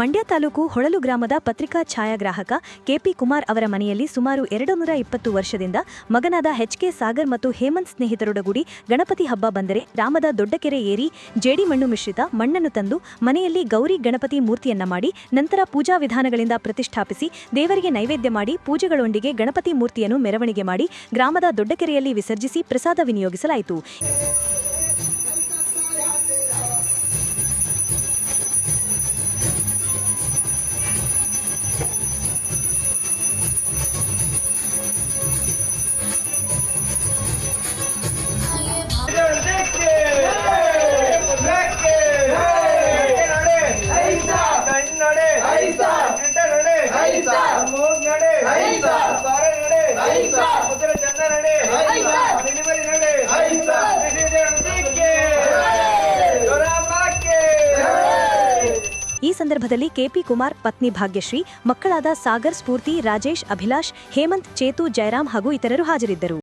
ಮಂಡ್ಯ ತಾಲೂಕು ಹೊಳಲು ಗ್ರಾಮದ ಪತ್ರಿಕಾ ಛಾಯಾಗ್ರಾಹಕ ಕೆಪಿ ಕುಮಾರ್ ಅವರ ಮನೆಯಲ್ಲಿ ಸುಮಾರು ಎರಡು ನೂರ ಇಪ್ಪತ್ತು ವರ್ಷದಿಂದ ಮಗನಾದ ಎಚ್ಕೆ ಸಾಗರ್ ಮತ್ತು ಹೇಮಂತ್ ಸ್ನೇಹಿತರೊಡಗೂಡಿ ಗಣಪತಿ ಹಬ್ಬ ಬಂದರೆ ಗ್ರಾಮದ ದೊಡ್ಡಕೆರೆ ಏರಿ ಜೇಡಿಮಣ್ಣು ಮಿಶ್ರಿತ ಮಣ್ಣನ್ನು ತಂದು ಮನೆಯಲ್ಲಿ ಗೌರಿ ಗಣಪತಿ ಮೂರ್ತಿಯನ್ನ ಮಾಡಿ ನಂತರ ಪೂಜಾ ವಿಧಾನಗಳಿಂದ ಪ್ರತಿಷ್ಠಾಪಿಸಿ ದೇವರಿಗೆ ನೈವೇದ್ಯ ಮಾಡಿ ಪೂಜೆಗಳೊಂದಿಗೆ ಗಣಪತಿ ಮೂರ್ತಿಯನ್ನು ಮೆರವಣಿಗೆ ಮಾಡಿ ಗ್ರಾಮದ ದೊಡ್ಡಕೆರೆಯಲ್ಲಿ ವಿಸರ್ಜಿಸಿ ಪ್ರಸಾದ ವಿನಿಯೋಗಿಸಲಾಯಿತು. ಈ ಸಂದರ್ಭದಲ್ಲಿ ಕೆಪಿ ಕುಮಾರ್ ಪತ್ನಿ ಭಾಗ್ಯಶ್ರೀ ಮಕ್ಕಳಾದ ಸಾಗರ್ ಸ್ಫೂರ್ತಿ ರಾಜೇಶ್ ಅಭಿಲಾಷ್ ಹೇಮಂತ್ ಚೇತು ಜಯರಾಮ್ ಹಾಗೂ ಇತರರು ಹಾಜರಿದ್ದರು.